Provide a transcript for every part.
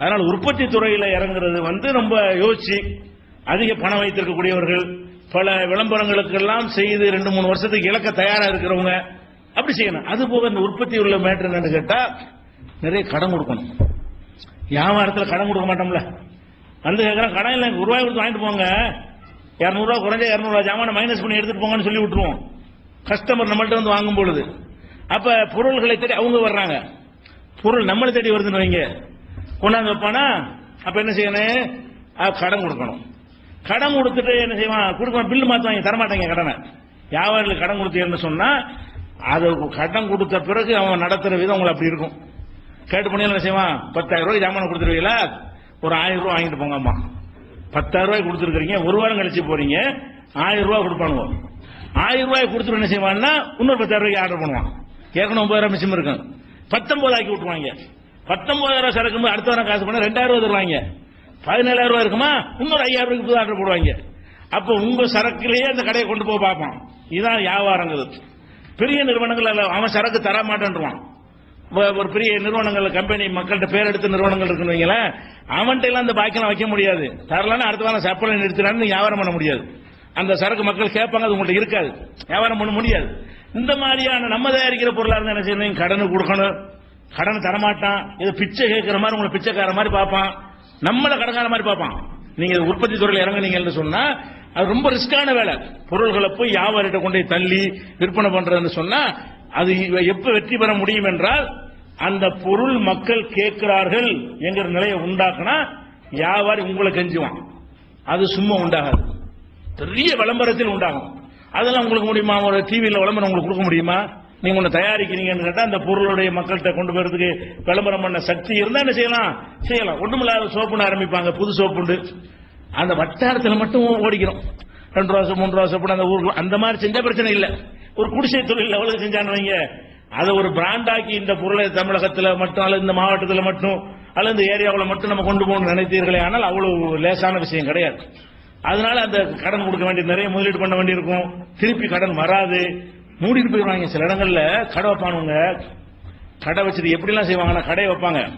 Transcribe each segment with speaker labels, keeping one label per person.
Speaker 1: அதனால் உற்பத்தி துறையில் இறங்குறது வந்து ரொம்ப யோசிச்சு அதிக பணம் வைத்திருக்கக்கூடியவர்கள் பல விளம்பரங்களுக்கெல்லாம் செய்து ரெண்டு மூணு வருஷத்துக்கு இலக்க தயாராக இருக்கிறவங்க அப்படி செய்யணும். அது போக இந்த உற்பத்தி உள்ள மேட்டர் என்னன்னு கேட்டால் நிறைய கடன் கொடுக்கணும். வியாபாரத்தில் கடன் கொடுக்க மாட்டோம்ல. வந்து கேட்கறேன் கடன் இல்லை ஒரு ரூபாய் கொடுத்து வாங்கிட்டு போங்க. இரநூறுவா குறைஞ்ச இரநூறுவா ஜாமான மைனஸ் பண்ணி எடுத்துட்டு போங்கன்னு சொல்லி விட்டுருவோம். கஸ்டமர் நம்மள்ட்ட வந்து வாங்கும் பொழுது. அப்ப பொருள்களை தேடி அவங்க வர்றாங்க. பொருள் நம்மளை தேடி வருதுன்னு வைங்க. கொண்டாந்து வைப்பானா அப்ப என்ன செய்யணும் கடன் கொடுக்கணும். கடன் கொடுத்துட்டு என்ன செய்வான்? கொடுக்க பில்லு மாத்துவாங்க தரமாட்டாங்க கடனை. வியாபாரிகளுக்கு கடன் கொடுத்தீங்கன்னு சொன்னா அது கடன் கொடுத்த பிறகு அவன் நடத்துற விதம் உங்களுக்கு அப்படி இருக்கும். கேட்டு பண்ணி என்ன செய்வான்? பத்தாயிரம் ரூபாய் ஜாமான் கொடுத்துருவீங்களா? ஒரு ஆயிரம் ரூபாய் வாங்கிட்டு போங்கம்மா. பத்தாயிரம் ரூபாய் கொடுத்துருக்கீங்க ஒரு வாரம் கழிச்சு போறீங்க. ஆயிரம் ரூபாய் கொடுப்பானுவோம் ஆயிரம் ரூபாய் கொடுத்துட்டு என்ன செய்வான்னா இன்னொரு பத்தாயிரம் ரூபாய்க்கு ஆர்டர் பண்ணுவான். ஏற்கனவே ஒன்பதாயிரம் மிச்சம் இருக்கும் பத்தொன்பது ஆக்கி விட்டுருவாங்க. பத்தொன்பதாயிரம் சரக்கு அடுத்த வாரம் காசு பண்ண ரெண்டாயிரம் ரூபாய் தருவாங்க. பதினேழாயிரம் ரூபாய் இருக்குமா? இன்னொரு ஐயாயிரம் ரூபாய்க்கு புது ஆர்டர் போடுவாங்க. அப்போ உங்க சரக்குலயே அந்த கடையை கொண்டு போய் பார்ப்பான். இதுதான் வியாபாரங்கிறது. பெரிய நிறுவனங்கள் அவன் சரக்கு தர மாட்டேன்றான். ஒரு பெரிய நிறுவனங்கள் கம்பெனி மக்கள்கிட்ட பேர் எடுத்த நிறுவனங்கள் இருக்குன்னு வைங்களேன் அவன்கிட்ட எல்லாம் அந்த பாக்கெல்லாம் வைக்க முடியாது. தரலன்னா அடுத்த வாரம் சப்பளை நிறுத்தினான்னு வியாபாரம் பண்ண முடியாது. அந்த சரக்கு மக்கள் கேட்பாங்க அது உங்கள்கிட்ட இருக்காது. வியாபாரம் பண்ண முடியாது. இந்த மாதிரியான நம்ம தயாரிக்கிற பொருளாக இருந்தால் என்ன செய்யணும்? கடனு கொடுக்கணும். கடன் தரமாட்டான். இது பிச்சை கேட்கிற மாதிரி உங்களை பிச்சைக்கார மாதிரி பார்ப்பான். நம்மள கடங்கார மாதிரி பார்ப்பான். நீங்க உற்பத்தி துறையில் இறங்குனீங்கன்னு சொன்னா அது ரொம்ப ரிஸ்கான வேலை. பொருள்களை போய் வியாபாரிட்ட கொண்டு போய் தள்ளி விற்பனை பண்றதுன்னு சொன்னா அது எப்ப வெற்றி பெற முடியும் என்றால் அந்த பொருள் மக்கள் கேட்கிறார்கள் என்கிற நிலையை உண்டாக்குனா வியாபாரி உங்களை கெஞ்சுவான். அது சும்மா உண்டாகாது. பெரிய விளம்பரத்தில் உண்டாகும். அதெல்லாம் உங்களுக்கு முடியுமா? ஒரு டிவியில் விளம்பரம் உங்களுக்கு கொடுக்க முடியுமா? நீங்க ஒன்று தயாரிக்கிறீங்கன்னு கேட்டா அந்த பொருளுடைய மக்கள்கிட்ட கொண்டு போறதுக்கு விளம்பரம் பண்ண சக்தி இருந்தா என்ன செய்யலாம்? செய்யலாம். ஒண்ணுமில்லாத சோப்புன்னு ஆரம்பிப்பாங்க. புது சோப்புண்டு. அந்த வட்டாரத்தில் மட்டும் ஓடிக்கிறோம். ரெண்டு ரூபா மூன்று ரூபா சோப்பு அந்த ஊருக்கு அந்த மாதிரி செஞ்சா பிரச்சனை இல்லை. ஒரு குடிசை தொழில் லெவலுக்கு செஞ்சானவைங்க அதை ஒரு பிராண்டாக்கி இந்த பொருளை தமிழகத்தில் மட்டும் அல்லது இந்த மாவட்டத்தில் மட்டும் அல்லது இந்த ஏரியாவில் மட்டும் நம்ம கொண்டு போகணும்னு நினைத்தீர்களே ஆனால் அவ்வளவு லேசான விஷயம் கிடையாது. அதனால அந்த கடன் கொடுக்க வேண்டிய நிறைய முதலீடு பண்ண வேண்டியிருக்கும். திருப்பி கடன் வராது. மூடிட்டு போயிடுவாங்க சில இடங்கள்ல. கடை வைப்பானுங்க. கடை வச்சுட்டு எப்படிலாம் செய்வாங்கன்னா கடையை வைப்பாங்க.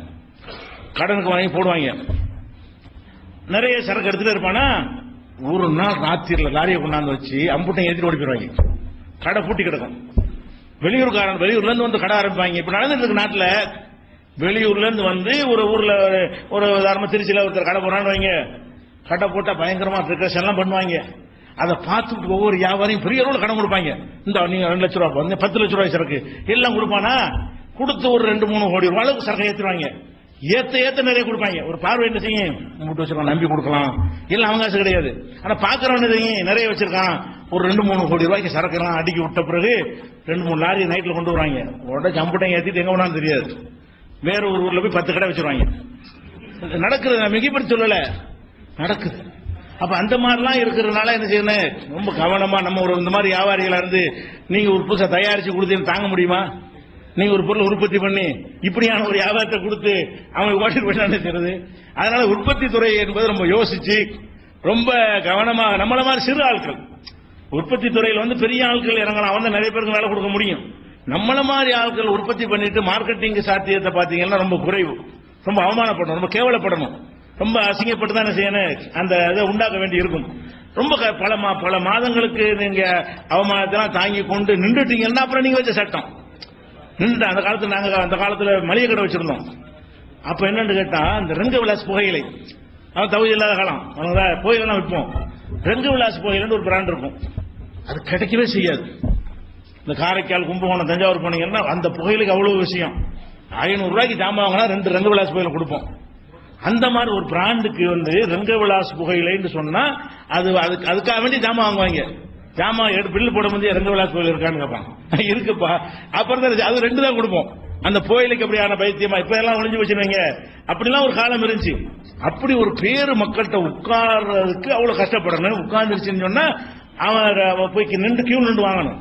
Speaker 1: கடனுக்கு வாங்கி போடுவாங்க. நிறைய சரக்கு எடுத்துட்டு இருப்பானா? ஒரு நாள் ராத்திரில லாரியை கொண்டாந்து வச்சு அம்புட்டையும் ஏற்றிட்டு ஓடி போயிடுவாங்க கடை பூட்டி கிடக்கும். வெளியூர்காரன் வெளியூர்ல இருந்து வந்து கடை ஆரம்பிப்பாங்க. இப்ப நடந்துட்டு இருக்கு நாட்டில். வெளியூர்ல இருந்து வந்து ஒரு ஊர்ல ஒரு- ஒரு உதாரணமா திருச்சியில ஒருத்தர் கடை போறான்னு வைங்க. கடை போட்டா பயங்கரமா பிரிகாஷன் எல்லாம் பண்ணுவாங்க. அதை பார்த்துட்டு ஒவ்வொரு வியாபாரியும் பெரிய அளவில் கடன் கொடுப்பாங்க. இந்த நீங்க ரெண்டு லட்ச ரூபா வந்து பத்து லட்ச ரூபாய் சரக்கு எல்லாம் கொடுப்பானா? கொடுத்து ஒரு ரெண்டு மூணு கோடி ரூபாய் அளவுக்கு சரக்கு ஏத்துவாங்க ஏத்த ஏத்த நிறைய கொடுப்பாங்க. ஒரு பார்வை என்ன செய்யும்? மூட்டு வச்சிருக்கான் நம்பி கொடுக்கலாம். இல்ல அவகாசம் கிடையாது. ஆனா பாக்குறவன் என்ன நிறைய வச்சிருக்கான். ஒரு ரெண்டு மூணு கோடி ரூபாய்க்கு சரக்கு எல்லாம் அடுக்கி விட்ட பிறகு ரெண்டு மூணு லாரி நைட்ல கொண்டு வருவாங்க. உடனே சம்பட்டம் ஏத்திட்டு எங்க வேணாலும் தெரியாது. வேற ஒரு ஊர்ல போய் பத்து கடை வச்சிருவாங்க. நடக்குது நான் மிகைப்படுத்தி சொல்லல. நடக்குது. அப்ப அந்த மாதிரிலாம் இருக்கிறதுனால என்ன செய்யணும்? ரொம்ப கவனமா நம்ம ஒரு இந்த மாதிரி வியாபாரிகளா இருந்து நீங்க ஒரு புதுசை தயாரிச்சு கொடுத்தீங்கன்னு தாங்க முடியுமா? நீங்க ஒரு பொருள் உற்பத்தி பண்ணி இப்படியான ஒரு வியாபாரத்தை கொடுத்து அவங்க ஓட்டிட்டு போயிட்டு செய்யறது? அதனால உற்பத்தி துறை என்பது ரொம்ப யோசிச்சு ரொம்ப கவனமாக நம்மள மாதிரி சிறு ஆட்கள். உற்பத்தி துறையில் வந்து பெரிய ஆட்கள் இறங்கலாம். வந்து நிறைய பேருக்கு வேலை கொடுக்க முடியும். நம்மள மாதிரி ஆட்கள் உற்பத்தி பண்ணிட்டு மார்க்கெட்டிங் சாத்தியத்தை பார்த்தீங்கன்னா ரொம்ப குறைவு. ரொம்ப அவமானப்படணும். ரொம்ப கேவலப்படணும். ரொம்ப அசிங்கப்பட்டு தானே செய்யணும். அந்த இதை உண்டாக்க வேண்டி இருக்கும் ரொம்ப க- பல மா- பல மாதங்களுக்கு நீங்க அவமானத்தெல்லாம் தாங்கி கொண்டு நின்றுட்டீங்கன்னா அப்புறம் நீங்க வச்ச சட்டம். நின்று அந்த காலத்துல நாங்க அந்த காலத்துல மளிகை கடை வச்சிருந்தோம். அப்ப என்னன்னு கேட்டா இந்த ரெங்க விலாஸ் புகையிலை. அவன் தகுதி இல்லாத காலம். அவங்க புகையிலாம் விற்போம். ரெங்க விலாஸ் புகையிலன்னு ஒரு பிராண்ட் இருக்கும். அது கிடைக்கவே செய்யாது. இந்த காரைக்கால் கும்பகோணம் தஞ்சாவூர் போனீங்கன்னா அந்த புகையிலுக்கு அவ்வளவு விஷயம். ஐநூறு ரூபாய்க்கு ஜாமான் வாங்கினா ரெண்டு ரங்க விலாஸ் புகையில கொடுப்போம். அந்த மாதிரி ஒரு பிராண்டுக்கு வந்து ரங்க விலாஸ் புகையிலைன்னு சொன்னா அது அதுக்கு அதுக்காக வேண்டி ஜாமான் வாங்குவாங்க. ஜாமான் எடுத்து பில்லு போட முடியாது ரங்க விலாஸ் புகையில் இருக்கான்னு கேட்பாங்க இருக்குப்பா. அப்புறம் தான் அது ரெண்டு தான் கொடுப்போம். அந்த கோயிலுக்கு அப்படியான பைத்தியமா இப்ப எல்லாம் ஒளிஞ்சு வச்சுருவீங்க அப்படிலாம் ஒரு காலம் இருந்துச்சு. அப்படி ஒரு பேரு மக்கள்கிட்ட உட்கார்றதுக்கு அவ்வளவு கஷ்டப்படணும் உட்கார்ந்துருச்சுன்னு சொன்னா அவன் போய் நின்று கியூ நின்று வாங்கணும்.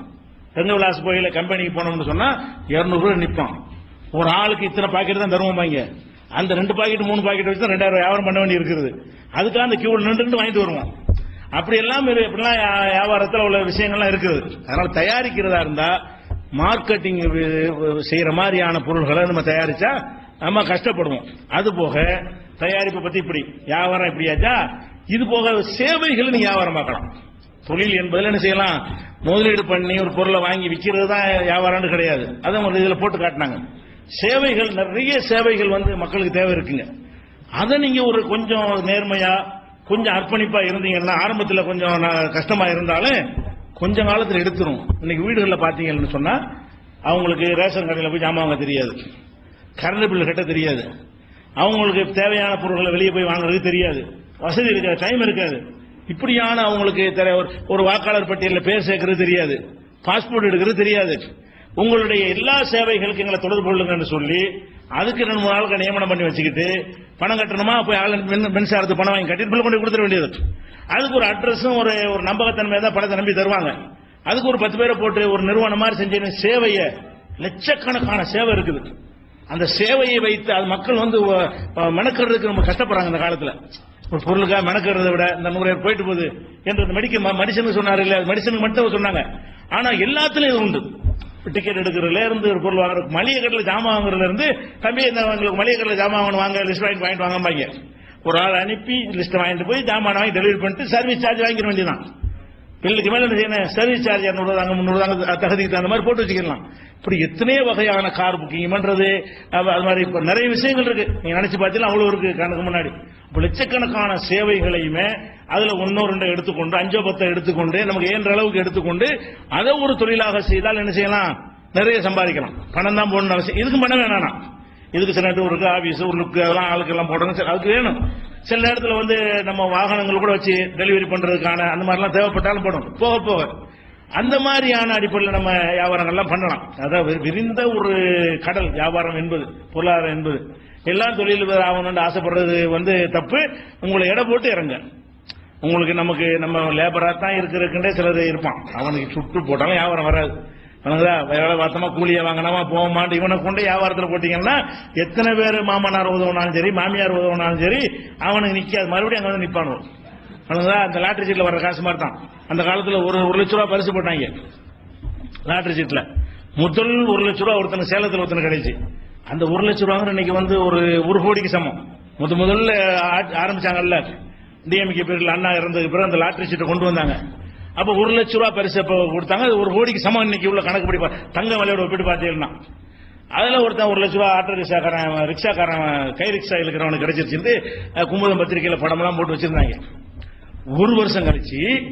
Speaker 1: ரங்க விலாஸ் கம்பெனிக்கு போனோம்னு சொன்னா இருநூறு ரூபாய் ஒரு ஆளுக்கு இத்தனை பாக்கெட் தான் தருவோம் அந்த ரெண்டு பாக்கெட் மூணு பாக்கெட் வச்சு ரெண்டாயிரம் வியாபாரம் பண்ண வேண்டி இருக்குது அதுக்காக அந்த கியூ நின்று வாங்கிட்டு வருவோம். அப்படி எல்லாம் இது- இப்படிலாம் வியாபாரத்தில் உள்ள விஷயங்கள்லாம் இருக்குது. அதனால தயாரிக்கிறதா இருந்தா மார்க்கெட்டிங் செய்யற மாதிரியான பொருள்களை நம்ம தயாரிச்சா நம்ம கஷ்டப்படுவோம். அது போக தயாரிப்பை பத்தி இப்படி வியாபாரம் இப்படியாச்சா இது போக சேவைகளை நீ வியாபாரம் பார்க்கலாம் தொழில் என்பதில் என்ன செய்யலாம்? முதலீடு பண்ணி ஒரு பொருளை வாங்கி விற்கிறது தான் வியாபாரம்னு கிடையாது. அதை ஒரு இதில் போட்டு காட்டினாங்க. சேவைகள் நிறைய சேவைகள் வந்து மக்களுக்கு தேவை இருக்குங்க. அதை நீங்க ஒரு கொஞ்சம் நேர்மையா கொஞ்சம் அர்ப்பணிப்பா இருந்தீங்கன்னா ஆரம்பத்துல கொஞ்சம் கஷ்டமா இருந்தாலும் கொஞ்ச காலத்துல எடுத்துரும். இன்னைக்கு வீடுகளில் பாத்தீங்கன்னு சொன்னா அவங்களுக்கு ரேஷன் கடையில் போய் ஜாமான் வாங்க தெரியாது. கரண்ட் பில் கட்ட தெரியாது. அவங்களுக்கு தேவையான பொருட்களை வெளியே போய் வாங்குறதுக்கு தெரியாது. வசதி இருக்காது டைம் இருக்காது. இப்படியான அவங்களுக்கு ஒரு- ஒரு வாக்காளர் பட்டியலில் பேர் சேர்க்கறது தெரியாது. பாஸ்போர்ட் எடுக்கிறது தெரியாது. உங்களுடைய எல்லா சேவைகளுக்கு எங்களை தொடர்பு கொள்ளுங்கன்னு சொல்லி அதுக்கு ரெண்டு மூணு நாளுக்கு நியமனம் பண்ணி வச்சுக்கிட்டு பணம் கட்டணுமா? போய் ஆள் மின் மின்சாரத்துக்கு பணம் வாங்கி கட்டிட்டு கொண்டு கொடுத்துட வேண்டியது அதுக்கு ஒரு அட்ரஸும் ஒரு ஒரு நம்பகத்தன்மை தான் பணத்தை நம்பி தருவாங்க. அதுக்கு ஒரு பத்து பேரை போட்டு ஒரு நிறுவனம் மாதிரி செஞ்ச சேவையை லட்சக்கணக்கான சேவை இருக்குது. அந்த சேவையை வைத்து அது மக்கள் வந்து மெனக்கிறதுக்கு ரொம்ப கஷ்டப்படுறாங்க இந்த காலத்தில். ஒரு பொருளுக்காக மெனக்கிறத விட இந்த நூறு போயிட்டு போகுது. என்று மெடிக்க மெடிசன் சொன்னார் இல்லை மெடிசனுக்கு மட்டும் சொன்னாங்க. ஆனால் எல்லாத்துலயும் இது உண்டு. டிக்கெட் எடுக்கிறதுல இருந்து ஒரு பொருள் வாங்குறது மளிகை கடையில் ஜாமான் வாங்குறதுல இருந்து தம்பி இந்த உங்களுக்கு மளிகை கடையில் ஜாமான் வாங்கணும் வாங்க லிஸ்ட் வாங்கிட்டு வாங்கிட்டு வாங்கம்பாங்க. ஒரு ஆள் அனுப்பி லிஸ்ட் வாங்கிட்டு போய் ஜாமான் வாங்கி டெலிவரி பண்ணிட்டு சர்வீஸ் சார்ஜ் வாங்கிட வேண்டியதான் பில்லுக்கு மேல என்ன செய்யணும்? சர்வீஸ் சார்ஜ் இரநூறு தாங்க முந்நூறு தாங்க தகுதிக்கு தகுந்த மாதிரி போட்டு வச்சுக்கலாம் இப்படி எத்தனையோ வகையான கார் புக்கிங் பண்றது அது மாதிரி இப்போ நிறைய விஷயங்கள் இருக்கு. நீங்க நினைச்சு பார்த்தீங்கன்னா அவ்வளோ இருக்கு கணக்கு முன்னாடி. லட்சக்கணக்கான சேவைகளையுமே அதுல ஒன்னோ ரெண்டோ எடுத்துக்கொண்டு அஞ்சோ பத்தோ எடுத்துக்கொண்டு நமக்கு ஏன்ற அளவுக்கு எடுத்துக்கொண்டு அதை ஒரு தொழிலாக செய்தால் என்ன செய்யலாம்? நிறைய சம்பாதிக்கலாம். பணம் தான் போடணும் அவசியம். இதுக்கு பணம் வேணாம் இதுக்கு சில நேரத்தில் ஒரு ஆபீஸ் ஒரு லுக்கு அதெல்லாம் ஆளுக்கு எல்லாம் போடணும் அதுக்கு வேணும். சில நேரத்தில் வந்து நம்ம வாகனங்கள் கூட வச்சு டெலிவரி பண்றதுக்கான அந்த மாதிரிலாம் தேவைப்பட்டாலும் போடணும். போக போக அந்த மாதிரியான அடிப்படையில் நம்ம வியாபாரங்கள்லாம் பண்ணலாம். அதாவது விரிந்த ஒரு கடல் வியாபாரம் என்பது பொருளாதாரம் என்பது. எல்லாம் தொழில் ஆகணும்னு ஆசைப்படுறது வந்து தப்பு. உங்களை எடை போட்டு இறங்க. உங்களுக்கு நமக்கு நம்ம லேபரா தான் இருக்கிறதுக்குண்டே சிலர் இருப்பான். அவனுக்கு சுட்டு போட்டாலும் வியாபாரம் வராது. வணங்குதா வேலை பார்த்தமா கூலியை வாங்கினமா மாட்டேன் இவனை கொண்டு வியாபாரத்தில் போட்டீங்கன்னா எத்தனை பேர் மாமனார் உதவுனாலும் சரி மாமியார் உதவுனாலும் சரி அவனுக்கு நிற்காது மறுபடியும் அங்கே வந்து நிற்பானு அந்த லாட்ரி சீட்டில் வர்ற காசு மாதிரி தான் அந்த காலத்தில் ஒரு ஒரு லட்ச ரூபா பரிசு போட்டாங்க. லாட்ரி சீட்டில் முதல் ஒரு லட்ச ரூபா ஒருத்தனுக்கு சேலத்தில் ஒருத்தனுக்கு கிடைச்சி. அந்த ஒரு லட்ச ரூபாங்கிற இன்னைக்கு வந்து ஒரு ஒரு கோடிக்கு சமம். முத முதல்ல ஆ- ஆரம்பிச்சாங்கல்ல டிஎம்கே பேரில் அண்ணா இறந்ததுக்கு பிறகு அந்த லாட்ரி சீட்டை கொண்டு வந்தாங்க. அப்ப ஒரு லட்ச ரூபா பரிசு கொடுத்தாங்க? அது ஒரு கோடிக்கு சமம் இன்னைக்கு உள்ள கணக்கு படி தங்க விலையோட ஒப்பிட்டு பார்த்தீங்கன்னா. அதில் ஒருத்தன் ஒரு லட்ச ரூபா ஆட்டோ ரிக்ஷாக்காரன் ரிக்ஷாக்காரன் கை ரிக்ஷா இருக்கிறவனுக்கு கிடைச்சிருச்சு கும்பலம் பத்திரிகையில் படமெல்லாம் போட்டு வச்சிருந்தாங்க. ஒரு வருஷம் கழிச்சு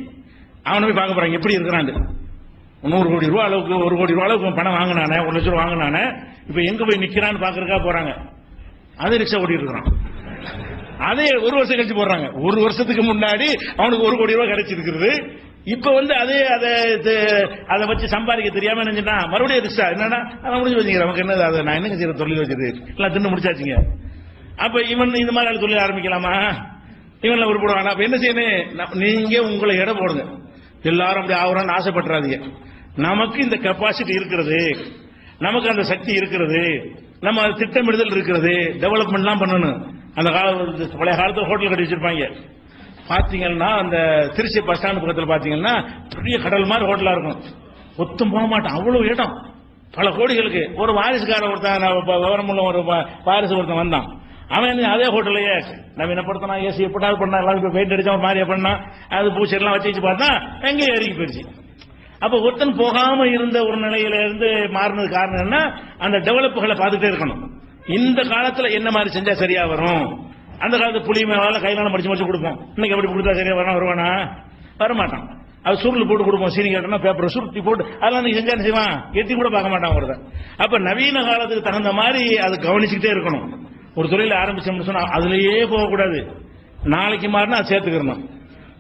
Speaker 1: அவனை போய் பார்க்க போறாங்க. எப்படி இருக்கிறான் நூறு கோடி ரூபா அளவுக்கு ஒரு கோடி ரூபா அளவுக்கு பணம் வாங்கினானே ஒரு லட்சம் ரூபா வாங்கினானே இப்ப எங்க போய் நிக்கிறான்னு பாக்குறதுக்கா போறாங்க. அதே ரிக்ஷா ஓடி இருக்கிறான். அதே ஒரு வருஷம் கழிச்சு போடுறாங்க. ஒரு வருஷத்துக்கு முன்னாடி அவனுக்கு ஒரு கோடி ரூபாய் கிடைச்சிருக்கிறது. இப்ப வந்து அதே அதை இது- அதை வச்சு சம்பாதிக்க தெரியாம நினைச்சுட்டா மறுபடியும் ரிக்ஷா என்னன்னா அதை முடிஞ்சு வச்சுக்கிறேன் நமக்கு என்னது அதை? நான் என்ன செய்யற தொழில் வச்சது எல்லாம் தின்னு முடிச்சாச்சுங்க. அப்ப இவன் இந்த மாதிரி தொழில் ஆரம்பிக்கலாமா? இவன்ல உருப்படுவாங்க அப்ப என்ன செய்யணும்? நீங்க உங்களை இடம் போடுங்க. எல்லாரும் அப்படி ஆகுறான்னு ஆசைப்பட்டுறாதீங்க. நமக்கு இந்த கெப்பாசிட்டி இருக்கிறது. நமக்கு அந்த சக்தி இருக்கிறது. நம்ம அது திட்டமிடுதல் இருக்கிறது. டெவலப்மெண்ட்லாம் பண்ணணும். அந்த கால பழைய காலத்தில் ஹோட்டல் கட்டி வச்சிருப்பாங்க. பாத்தீங்கன்னா அந்த திருச்சி பஸ் ஸ்டாண்ட் பக்கத்தில் பாத்தீங்கன்னா பெரிய கடல் மாதிரி ஹோட்டலா இருக்கும். ஒத்தும் போக மாட்டான். அவ்வளவு இடம். பல கோடிகளுக்கு. ஒரு வாரிசுக்காரன் ஒருத்தன் விவரம் மூலம் ஒரு வாரிசு ஒருத்தன் வந்தான். அவன் என்ன அதே ஹோட்டலையே நவீனப்படுத்தினா ஏசி எப்படாது பண்ணா எல்லாரும் பெயிண்ட் அடிச்சா ஒரு மாதிரியா பண்ணா அது பூச்செல்லாம் வச்சு வச்சு பார்த்தா எங்கேயும் ஏறிக்கு போயிருச்சு அப்ப ஒருத்தன் போகாம இருந்த ஒரு நிலையில இருந்து மாறினது காரணம் என்ன? அந்த டெவலப்புகளை பார்த்துட்டே இருக்கணும். இந்த காலத்துல என்ன மாதிரி செஞ்சா சரியா வரும்? அந்த காலத்து புளி மேல கையிலான மடிச்சு மடிச்சு கொடுப்போம். இன்னைக்கு எப்படி கொடுத்தா சரியா வரணும் வருவானா? வரமாட்டான். அது சுருள் போட்டு கொடுப்போம். சீனி கட்டணும் பேப்பரை சுருட்டி போட்டு அதெல்லாம் நீ செஞ்சா செய்வான்? எட்டி கூட பார்க்க மாட்டான் ஒருத்தன். அப்ப நவீன காலத்துக்கு தகுந்த மாதிரி அது கவனிச்சுக்கிட்டே இருக்கணும். ஒரு தொழில் ஆரம்பிச்சோம்னு சொன்னா அதுலயே போகக்கூடாது. நாளைக்கு மாறினா அதை சேர்த்துக்கிறணும்.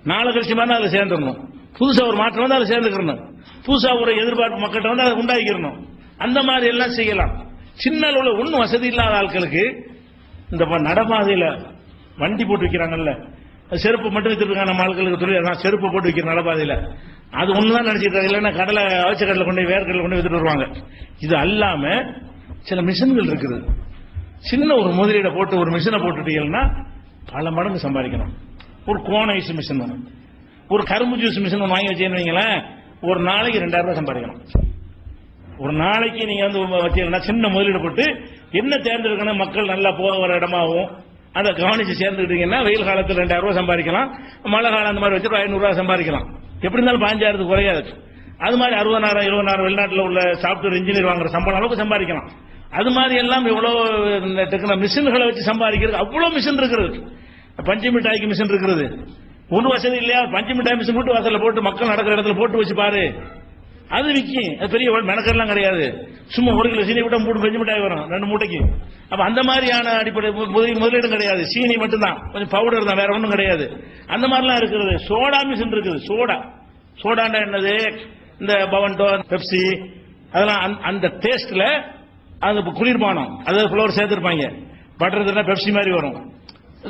Speaker 1: நாளை கழிச்சு மாறினா அதை சேர்ந்துடணும். புதுசா ஒரு மாற்றம் வந்து அதை சேர்ந்துக்கிறணும். புதுசா ஒரு எதிர்பார்ப்பு மக்கள்கிட்ட வந்து அதை உண்டாக்கிடணும். அந்த மாதிரி எல்லாம் செய்யலாம். சின்ன அளவில் ஒன்றும் வசதி இல்லாத ஆட்களுக்கு இந்த ப- வண்டி போட்டு வைக்கிறாங்கல்ல. செருப்பு மட்டும் வச்சிருக்காங்க நம்ம ஆட்களுக்கு தொழில் அதான் செருப்பு போட்டு வைக்கிற நடைபாதையில் அது ஒன்று தான் இருக்காங்க. இல்லைன்னா கடலை அவச்ச கடலை கொண்டு போய் கொண்டு போய் வித்துட்டு வருவாங்க. இது அல்லாமல் சில மிஷின்கள் இருக்குது. சின்ன ஒரு முதலீடை போட்டு ஒரு மிஷினை போட்டுட்டீங்கன்னா பல மடங்கு சம்பாதிக்கணும். ஒரு கோன் ஐஸ் மிஷின் ஒரு கரும்பு ஜூஸ் மிஷின் வாங்கி வச்சீங்கன்னு வைங்களேன் ஒரு நாளைக்கு ரெண்டாயிரம் ரூபாய் சம்பாதிக்கணும். ஒரு நாளைக்கு நீங்க வந்து வச்சீங்கன்னா சின்ன முதலீடு போட்டு என்ன தேர்ந்தெடுக்கணும் மக்கள் நல்லா போக வர இடமாகவும் அதை கவனிச்சு சேர்ந்துக்கிட்டீங்கன்னா வெயில் காலத்தில் ரெண்டாயிரம் ரூபாய் சம்பாதிக்கலாம். மழை காலம் அந்த மாதிரி வச்சு ஐநூறுரூவா சம்பாதிக்கலாம். எப்படி இருந்தாலும் பாஞ்சாயிரத்துக்கு குறையாது. அது மாதிரி அறுபதாயிரம் இருபதாயிரம் வெளிநாட்டில் உள்ள சாஃப்ட்வேர் இன்ஜினியர் வாங்குற சம்பளம் அளவுக்கு சம்பாதிக்கலாம். அது மாதிரி எல்லாம் எவ்வளவு இந்த மிஷின்களை வச்சு சம்பாதிக்கிறது அவ்வளவு மிஷின் இருக்கிறது பஞ்சு மிட்டாய்க்கு மிஷின் இருக்கிறது ஒன்றும் வசதி இல்லையா? பஞ்சு மிட்டாய் மிஷின் வீட்டு வாசல்ல போட்டு மக்கள் நடக்கிற இடத்துல போட்டு வச்சு பாரு. அது விற்கும் அது பெரிய மெனக்கெல்லாம் கிடையாது. சும்மா ஒரு கிலோ சீனி விட்டா மூணு பஞ்சு மிட்டாய் வரும் ரெண்டு மூட்டைக்கு. அப்ப அந்த மாதிரியான அடிப்படை முதலீடு முதலீடும் கிடையாது. சீனி மட்டும்தான். கொஞ்சம் பவுடர் தான் வேற ஒன்றும் கிடையாது. அந்த மாதிரிலாம் இருக்கிறது சோடா மிஷின் இருக்குது. சோடா. சோடாண்டா என்னது? இந்த பவன்டோ பெப்சி. அதெல்லாம் அந்த டேஸ்ட்ல அது குளிர்பானம். அதாவது ஃப்ளவர் சேர்த்துருப்பாங்க. பட்டர் பெப்சி மாதிரி வரும்.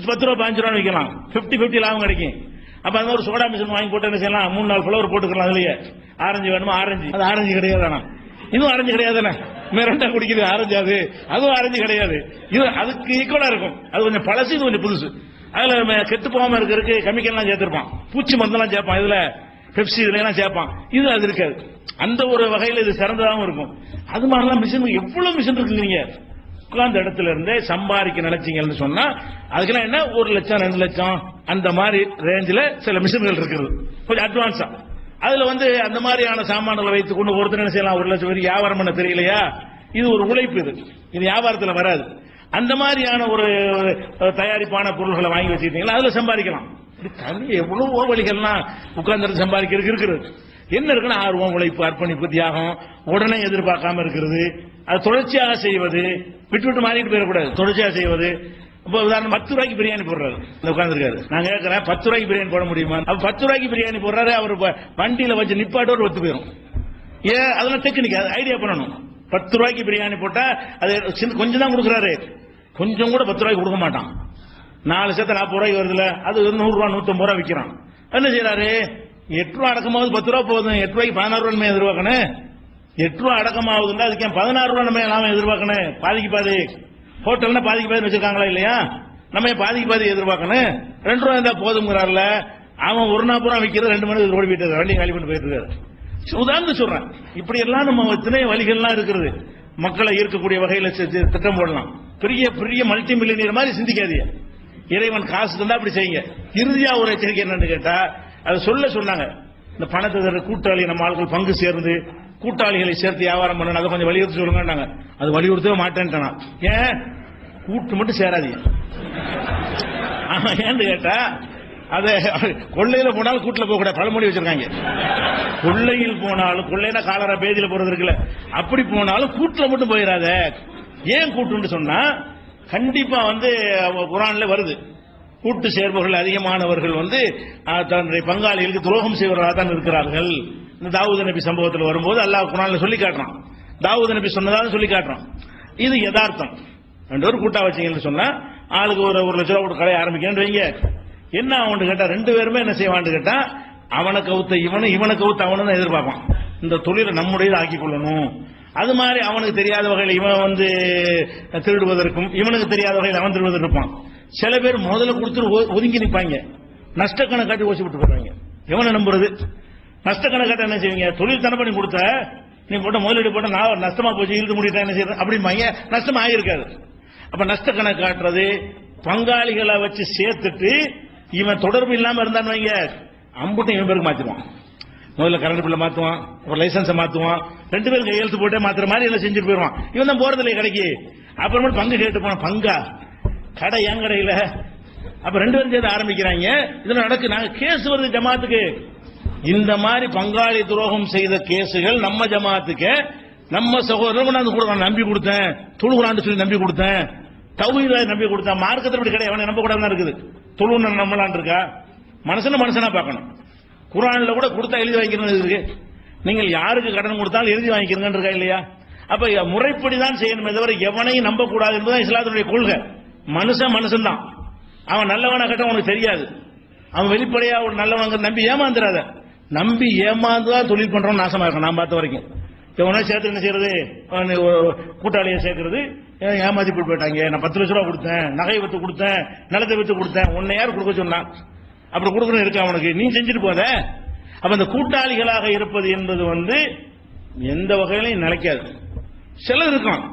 Speaker 1: பத்து ரூபா பாஞ்சு ரூபா விற்கலாம் ஃபிஃப்டி ஃபிஃப்டி லாபம் கிடைக்கும். அப்போ அந்த ஒரு சோடா மிஷின் வாங்கி போட்டு என்ன செய்யலாம்? மூணு நாலு ஃப்ளவர் போட்டுக்கலாம் அதுலயே. ஆரஞ்சு வேணுமா? ஆரஞ்சு அது ஆரஞ்சு கிடையாது ஆனா. இதுவும் ஆரஞ்சு கிடையாதுண்ணே மிரண்டா குடிக்குது ஆரஞ்சு அது. அதுவும் ஆரஞ்சு கிடையாது. இது அதுக்கு ஈக்குவலா இருக்கும். அது கொஞ்சம் பழசு இது கொஞ்சம் புதுசு. அதுல நம்ம கெட்டு போகாம இருக்கிறதுக்கு கெமிக்கல்லாம் சேர்த்திருப்பான். பூச்சி மருந்தெல்லாம் சேர்ப்பான். இதுல பெப்சி இதுல எல்லாம் சேர்ப்பான். இது அது இருக்காது. அந்த ஒரு வகையில் இது சிறந்ததாகவும் இருக்கும். அது மாதிரிலாம் மிஷின் எவ்வளவு மிஷின் இருக்குங்க உட்கார்ந்த இடத்துல இருந்தே சம்பாதிக்க நினைச்சீங்கன்னு சொன்னா அதுக்கெல்லாம் என்ன? ஒரு லட்சம் ரெண்டு லட்சம் அந்த மாதிரி ரேஞ்சில் சில மிஷின்கள் இருக்குது. கொஞ்சம் அட்வான்ஸா அதுல வந்து அந்த மாதிரியான சாமான்களை வைத்துக் கொண்டு ஒருத்தர் என்ன செய்யலாம்? ஒரு லட்சம் பேர் வியாபாரம் பண்ண தெரியலையா? இது ஒரு உழைப்பு இது. இது வியாபாரத்தில் வராது. அந்த மாதிரியான ஒரு ஒரு தயாரிப்பான பொருள்களை வாங்கி வச்சுக்கிட்டீங்களா அதுல சம்பாதிக்கலாம். இப்படி தனி எவ்வளவோ வழிகள்லாம் உட்கார்ந்து சம்பாதிக்கிறதுக்கு இருக்கிறது என்ன இருக்குன்னா ஆர்வம் உழைப்பு அர்ப்பணிப்பு தியாகம் உடனே எதிர்பார்க்காம இருக்கிறது. அது தொடர்ச்சியாக செய்வது விட்டு விட்டு மாறிட்டு போயிடக்கூடாது. தொடர்ச்சியாக செய்வது. இப்போ உதாரணம் பத்து ரூபாய்க்கு பிரியாணி போடுறாரு. இந்த உட்காந்துருக்காரு நான் கேட்கறேன் பத்து ரூபாய்க்கு பிரியாணி போட முடியுமா? அப்ப பத்து ரூபாய்க்கு பிரியாணி போடுறாரு அவர் வண்டியில வச்சு நிப்பாட்டோடு ஒத்து போயிடும் ஏன் அதெல்லாம் டெக்னிக் அது ஐடியா பண்ணணும். பத்து ரூபாய்க்கு பிரியாணி போட்டா அது கொஞ்சம் தான் கொடுக்குறாரு. கொஞ்சம் கூட பத்து ரூபாய்க்கு கொடுக்க மாட்டான். நாலு சேர்த்து நாற்பது ரூபாய்க்கு வருதுல அது ஒரு நூறு ரூபா நூத்தம்பது ரூபா விற்கிறான் என்ன செய்யறாரு எட்டு ரூபா அடக்கமாவது பத்து ரூபா போதும் எட்டு ரூபாய்க்கு பதினாறு ரூபா நம்ம எதிர்பார்க்கணும். எட்டு ரூபா அடக்கமாகுதுன்னா அதுக்கு ஏன் பதினாறு ரூபா நம்ம நாம எதிர்பார்க்கணும்? பாதிக்கு பாதி. ஹோட்டல்னா பாதிக்கு பாதி வச்சிருக்காங்களா இல்லையா? நம்ம ஏன் பாதிக்கு பாதி எதிர்பார்க்கணும்? ரெண்டு ரூபா இருந்தா போதுங்கிறாருல அவன் ஒரு நாற்பது ரூபா விற்கிறது ரெண்டு மணி ஓடி போயிட்டு வண்டி காலி பண்ணி போயிட்டு இருக்காரு. உதாரணம் சொல்றேன். இப்படி எல்லாம் நம்ம எத்தனை வழிகள்லாம் இருக்கிறது மக்களை ஈர்க்கக்கூடிய வகையில் திட்டம் போடலாம். பெரிய பெரிய மல்டி மில்லியனியர் மாதிரி சிந்திக்காதீங்க. இறைவன் காசு தந்தா அப்படி செய்யுங்க. இறுதியா ஒரு எச்சரிக்கை என்னன்னு கேட்டா அதை சொல்ல சொன்னாங்க. இந்த பணத்தை தர கூட்டாளி நம்ம ஆட்கள் பங்கு சேர்ந்து கூட்டாளிகளை சேர்த்து வியாபாரம் பண்ணணும் அதை கொஞ்சம் வலியுறுத்தி சொல்லுங்க அது வலியுறுத்தவே மாட்டேன்ட்டானா. ஏன்? கூட்டு மட்டும் சேராதீங்க. ஏன்னு கேட்டா அது கொள்ளையில போனாலும் கூட்டுல போக கூடாது பழமொழி வச்சிருக்காங்க. கொள்ளையில் போனாலும் கொள்ளைனா காலரா பேதியில போறது இருக்குல்ல. அப்படி போனாலும் கூட்டுல மட்டும் போயிடாத. ஏன் கூட்டுன்னு சொன்னா கண்டிப்பா வந்து குரான்ல வருது. கூட்டு சேர்பவர்கள் அதிகமானவர்கள் வந்து தன்னுடைய பங்காளிகளுக்கு துரோகம் செய்வர்களாக தான் இருக்கிறார்கள். இந்த தாவூது நபி சம்பவத்தில் வரும்போது அல்லாஹ் குரான்ல சொல்லி காட்டுறான். தாவூது நபி சொன்னதாக சொல்லி காட்டுறான். இது யதார்த்தம். ரெண்டு பேரும் கூட்டா வச்சீங்கன்னு சொன்னா ஆளுக்கு ஒரு ஒரு லட்ச ரூபா ஒரு கடையை ஆரம்பிக்கணும்னு வைங்க. என்ன அவன் கேட்டா ரெண்டு பேருமே என்ன செய்வான்னு கேட்டா அவனை கவுத்த இவனு இவனை கவுத்த அவனு எதிர்பார்ப்பான். இந்த தொழிலை நம்முடையது ஆக்கிக் கொள்ளணும். அது மாதிரி அவனுக்கு தெரியாத வகையில் இவன் வந்து திருடுவதற்கும் இவனுக்கு தெரியாத வகையில் அவன் திருடுவதற்கு இருப்பான் சில பேர் முதல்ல கொடுத்துட்டு ஒ- ஒதுங்கி நிற்பாங்க நஷ்டக்கணக்காட்டி ஓசி விட்டு போடுவாங்க எவனை நம்புறது? நஷ்டக்கணக்காட்ட என்ன செய்வீங்க? தொழில் தானே பண்ணி கொடுத்த நீ போட்ட முதலீடு போட்ட நான் நஷ்டமா போச்சு இழுத்து முடிட்டா என்ன செய்யறது அப்படிம்பாங்க. நஷ்டம் ஆகியிருக்காது அப்ப நஷ்டக்கணக்கு காட்டுறது பங்காளிகளை வச்சு சேர்த்துட்டு இவன் தொடர்பு இல்லாம இருந்தான்னு வைங்க. அம்புட்டும் இவன் பேருக்கு மாத்திடுவான். முதல்ல கரண்ட் பில்ல மாத்துவான் அப்புறம் லைசன்ஸை மாத்துவான். ரெண்டு பேரும் கையெழுத்து போட்டே மாத்துற மாதிரி எல்லாம் செஞ்சுட்டு போயிடுவான். இவன் தான் போறது இல்லையே கடைக்கு. அப்புறமா பங்கு கேட்டு போனான். பங்கா? கடை ஏன் கடையில? அப்ப ரெண்டு பேரும் சேர்ந்து ஆரம்பிக்கிறாங்க. இதுல நடக்கு. நாங்க கேஸ் வருது ஜமாத்துக்கு. இந்த மாதிரி பங்காளி துரோகம் செய்த கேசுகள் நம்ம ஜமாத்துக்கு நம்ம சகோதரர் நான் கூட நான் நம்பி கொடுத்தேன். தொழுகுறான்னு சொல்லி நம்பி கொடுத்தேன். தவிர நம்பி கொடுத்தேன். மார்க்கத்தை இப்படி கிடையாது அவனை நம்ப கூடாதுன்னு இருக்குது. தொழுன்னு நம்பலான் இருக்கா? மனசுன்னு மனுஷனா பார்க்கணும். குரானில் கூட கொடுத்தா எழுதி வாங்கிக்கணும் இருக்கு நீங்கள் யாருக்கு கடன் கொடுத்தாலும் எழுதி வாங்கிக்கிறீங்கன்னு இருக்கா இல்லையா? அப்ப முறைப்படி தான் செய்யணுமே தவிர எவனையும் நம்பக்கூடாது என்பதுதான் இஸ்லாத்தினுடைய கொள்கை. மனுஷன் மனுஷன் தான் அவன் நல்லவனா கட்ட உனக்கு தெரியாது. அவன் வெளிப்படையா ஒரு நல்லவங்க நம்பி ஏமாந்துடாத நம்பி ஏமாந்துதா தொழில் பண்றவன் நாசமா இருக்கும் நான் பார்த்த வரைக்கும். எவனோ சேர்த்து என்ன செய்யறது? கூட்டாளியை சேர்க்கறது. ஏமாத்தி போட்டு போயிட்டாங்க? நான் பத்து லட்ச ரூபா கொடுத்தேன் நகை வித்து கொடுத்தேன் நிலத்தை வித்து கொடுத்தேன். உன்னை யார் கொடுக்க சொன்னான் அப்படி கொடுக்கணும் இருக்கு அவனுக்கு? நீ செஞ்சுட்டு போத. அப்ப இந்த கூட்டாளிகளாக இருப்பது என்பது வந்து எந்த வகையிலையும் நிலைக்காது. சிலர் இருக்கும்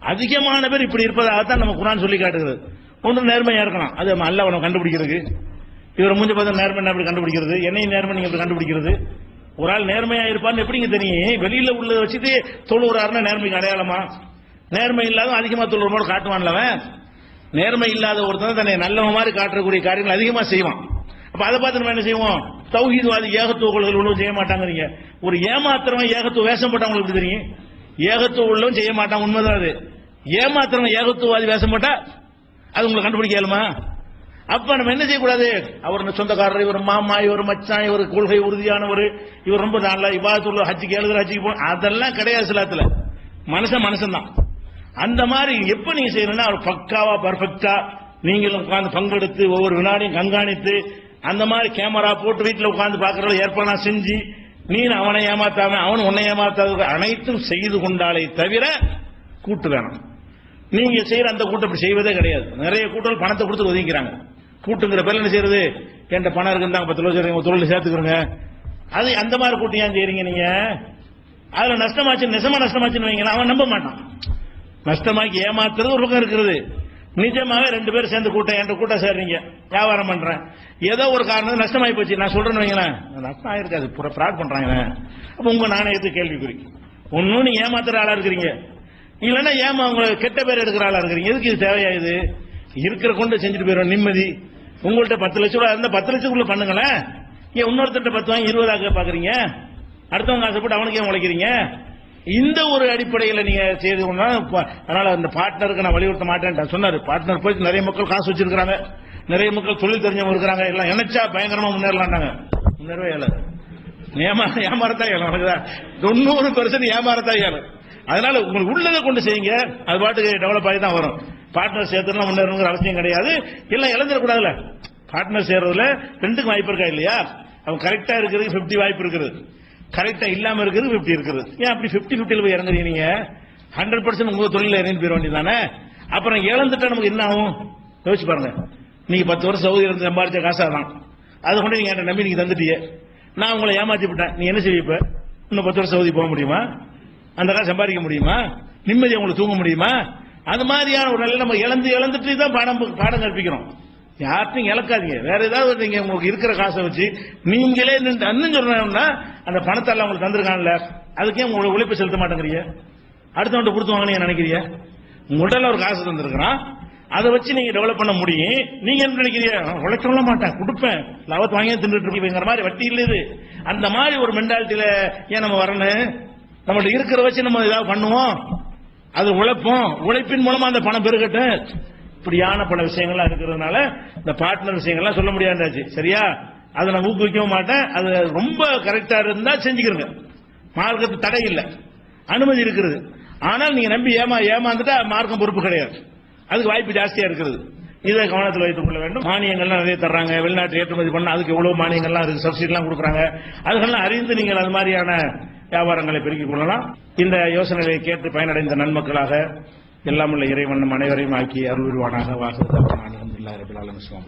Speaker 1: அதிகமான பேர் இப்படி இருப்பதாகத்தான் நம்ம குரான் சொல்லி காட்டுகிறது. ஒன்று நேர்மையா இருக்கலாம். அது அல்ல அவனை கண்டுபிடிக்கிறதுக்கு. இவர் முடிஞ்ச பார்த்தா நேர்மை என்ன எப்படி கண்டுபிடிக்கிறது? என்னையும் நேர்மை நீங்க எப்படி கண்டுபிடிக்கிறது? ஒரு ஆள் நேர்மையா இருப்பான்னு எப்படிங்க தெரியும்? வெளியில உள்ள வச்சுட்டு தொழுகிறாருன்னா நேர்மைக்கு அடையாளமா? நேர்மை இல்லாத அதிகமா தொழுற போது காட்டுவான்ல அவன். நேர்மை இல்லாத ஒருத்தன் தன்னை நல்லவன் மாதிரி காட்டக்கூடிய காரியங்கள் அதிகமா செய்வான். அப்ப அதை பார்த்து நம்ம என்ன செய்வோம்? தௌஹீத்வாதி ஏகத்துவ கொள்கைகள் உள்ளவங்க செய்ய மாட்டாங்கிறீங்க. ஒரு ஏமாத்துறவன் ஏகத்துவ வேஷம் போட்டவங்களுக்கு எப்படி தெரியும்? ஏகத்துவ உள்ளவன் செய்ய மாட்டான். உண்மைதான் அது. ஏமாத்துறவன் ஏகத்துவவாதி வேஷம் போட்டா அது உங்களுக்கு கண்டுபிடிக்க இயலுமா? அப்ப நம்ம என்ன செய்யக்கூடாது? அவர் சொந்தக்காரர் இவர் மாமா இவர் மச்சான் இவர் கொள்கை உறுதியானவர் இவர் ரொம்ப நல்ல இபாத்துள்ள ஹஜ்ஜிக்கு எழுதுற ஹஜ்ஜிக்கு போ அதெல்லாம் கிடையாது சிலாத்துல. மனுஷன் மனுஷன் தான் அந்த மாதிரி எப்ப நீங்க செய்யணும்னா அவர் பக்காவா பர்ஃபெக்டா நீங்களும் உட்கார்ந்து பங்கெடுத்து ஒவ்வொரு வினாடியும் கண்காணித்து அந்த மாதிரி கேமரா போட்டு வீட்டில் உட்காந்து பார்க்கறதுல ஏற்பாடு செஞ்சு நீ அவனை ஏமாத்தாம அவன் உன்னை ஏமாத்தாத அனைத்தும் செய்து கொண்டாலே தவிர கூட்டு வேணும். நீங்க செய்யற அந்த கூட்டம் இப்படி செய்வதே கிடையாது. நிறைய கூட்டம் பணத்தை கொடுத்து ஒதுக்கிறாங்க கூட்டுங்கிற பேர் என்ன செய்யறது? என்கிட்ட பணம் இருக்குந்தாங்க பத்து லட்சம் உங்க தொழில் சேர்த்துக்கிறோங்க. அது அந்த மாதிரி கூட்டம் ஏன் செய்யறீங்க நீங்க? அதுல நஷ்டமாச்சு நிஜமா நஷ்டமாச்சுன்னு வைங்களேன் அவன் நம்ப மாட்டான். நஷ்டமாக்கி ஏமாத்துறது ஒரு பக்கம் இருக்கிறது நிஜமாவே ரெண்டு பேரும் சேர்ந்து கூட்டம் என்ற கூட்டம் சேர்றீங்க. வியாபாரம் பண்றேன். ஏதோ ஒரு காரணம் நஷ்டமாயி போச்சு. நான் சொல்றேன்னு வைங்களேன். நஷ்டம் ஆயிருக்காது. ஃப்ராட் பண்றாங்க அப்ப உங்க நாணயத்தை கேள்விக்குறி. ஒன்னும் நீங்க ஏமாத்துற ஆளா இருக்கிறீங்க. இல்லைன்னா ஏமா உங்களை கெட்ட பேர் எடுக்கிற ஆளா இருக்கிறீங்க. எதுக்கு இது தேவையா இது? இருக்கிற கொண்டு செஞ்சுட்டு போயிடும் நிம்மதி. உங்கள்ட்ட பத்து லட்சம் ரூபாய் இருந்தா பத்து லட்சத்துக்குள்ள பண்ணுங்களேன். ஏன் இன்னொருத்தட்ட பத்து வாங்கி இருபதாக்க பாக்குறீங்க? அடுத்தவங்க ஆசைப்பட்டு அவனுக்கு ஏன் உழைக்கிறீங்க? இந்த ஒரு அடிப்படையில் நீங்க செய்து ப- அதனால அந்த பார்ட்னருக்கு நான் வலியுறுத்த மாட்டேன் சொன்னாரு பார்ட்னர் போய் நிறைய மக்கள் காசு வச்சிருக்காங்க நிறைய மக்கள் தொழில் தெரிஞ்சவங்க இருக்கிறாங்க. எல்லாம் நினைச்சா பயங்கரமா முன்னேறலாம்னாங்க. முன்னேறவே இயலாது ஏமா ஏமாறத்தான் இயலும் உனக்குதா தொண்ணூறு பெர்சன்ட் ஏமாறத்தா இயலும். அதனால உங்களுக்கு உள்ளதை கொண்டு செய்யுங்க. அது பாட்டுக்கு டெவலப் ஆகி தான் வரும். பார்ட்னர் சேர்த்துலாம் முன்னேறணுங்கிற அவசியம் கிடையாது. எல்லாம் இழந்துடக்கூடாதுல பார்ட்னர் சேர்றதுல ரெண்டுக்கும் வாய்ப்பு இருக்கா இல்லையா? அவன் கரெக்டா இருக்கிறதுக்கு 50 வாய்ப்பு இருக்குது. கரெக்டா இல்லாம இருக்கிறது 50 இருக்குது. ஏன் அப்படி 50 50 போய் இறங்குறீங்க நீங்க? ஹண்ட்ரட் பர்சன்ட் உங்க தொழில இறங்கி போயிட வேண்டியதானே அப்புறம் இழந்துட்டா நமக்கு என்ன ஆகும்? யோசிச்சு பாருங்க. நீங்க பத்து வருஷம் சவுதி இருந்து சம்பாதிச்ச காசா தான் அதை கொண்டு நீங்க என்கிட்ட நம்பி நீங்க தந்துட்டீங்க. நான் உங்களை ஏமாத்தி விட்டேன். நீ என்ன செய்வீப்ப இன்னும் பத்து வருஷம் சவுதி போக முடியுமா? அந்த காசு சம்பாதிக்க முடியுமா? நிம்மதியை உங்களுக்கு தூங்க முடியுமா? அது மாதிரியான ஒரு நல்ல நம்ம இழந்து இழந்துட்டு தான் பாடம் பாடம் கற்பிக்கிறோம். யார்ட்டையும் இழக்காதீங்க. வேற ஏதாவது நீங்க உங்களுக்கு இருக்கிற காசை வச்சு நீங்களே நின்று அண்ணன் சொன்னா அந்த பணத்தை எல்லாம் உங்களுக்கு தந்திருக்கான்ல அதுக்கே உங்களோட உழைப்பு செலுத்த மாட்டேங்கிறீங்க. அடுத்தவன்ட்ட கொடுத்து வாங்கன்னு நினைக்கிறீங்க. உங்கள்கிட்ட ஒரு காசு தந்திருக்கிறான். அதை வச்சு நீங்க டெவலப் பண்ண முடியும். நீங்க என்ன நினைக்கிறீங்க? உழைக்கல மாட்டேன் கொடுப்பேன். லாபத்து வாங்கி தின்னுட்டு இருப்பீங்கிற மாதிரி வட்டி இல்லை அந்த மாதிரி ஒரு மென்டாலிட்டியில ஏன் நம்ம வரணும்? நம்மள்ட்ட இருக்கிற வச்சு நம்ம ஏதாவது பண்ணுவோம். அது உழைப்போம். உழைப்பின் மூலமா அந்த பணம் பெருகட்டும். இப்படியான பல விஷயங்கள்லாம் இருக்கிறதுனால இந்த பார்ட்னர் விஷயங்கள்லாம் சொல்ல முடியாதாச்சு. சரியா? அதை நான் ஊக்குவிக்கவும் மாட்டேன். அது ரொம்ப கரெக்டா இருந்தா செஞ்சுக்கிறங்க மார்க்கத்து தடை இல்லை. அனுமதி இருக்கிறது. ஆனால் நீங்க நம்பி ஏமா ஏமாந்துட்டா மார்க்கம் பொறுப்பு கிடையாது. அதுக்கு வாய்ப்பு ஜாஸ்தியா இருக்கிறது இதை கவனத்தில் வைத்துக் கொள்ள வேண்டும். மானியங்கள்லாம் நிறைய தர்றாங்க. வெளிநாட்டு ஏற்றுமதி பண்ண அதுக்கு எவ்வளவு மானியங்கள்லாம் இருக்கு? சப்சிடிலாம் கொடுக்குறாங்க. அதுக்கெல்லாம் அறிந்து நீங்கள் அது மாதிரியான வியாபாரங்களை பெருக்கிக் கொள்ளலாம். இந்த யோசனைகளை கேட்டு பயனடைந்த நன்மக்களாக எல்லாமுள்ள இறைவன் அனைவரையும் ஆக்கி அருள்வானாக வாசல் இல்லாத ரபில் ஆலமிஸ்லாம்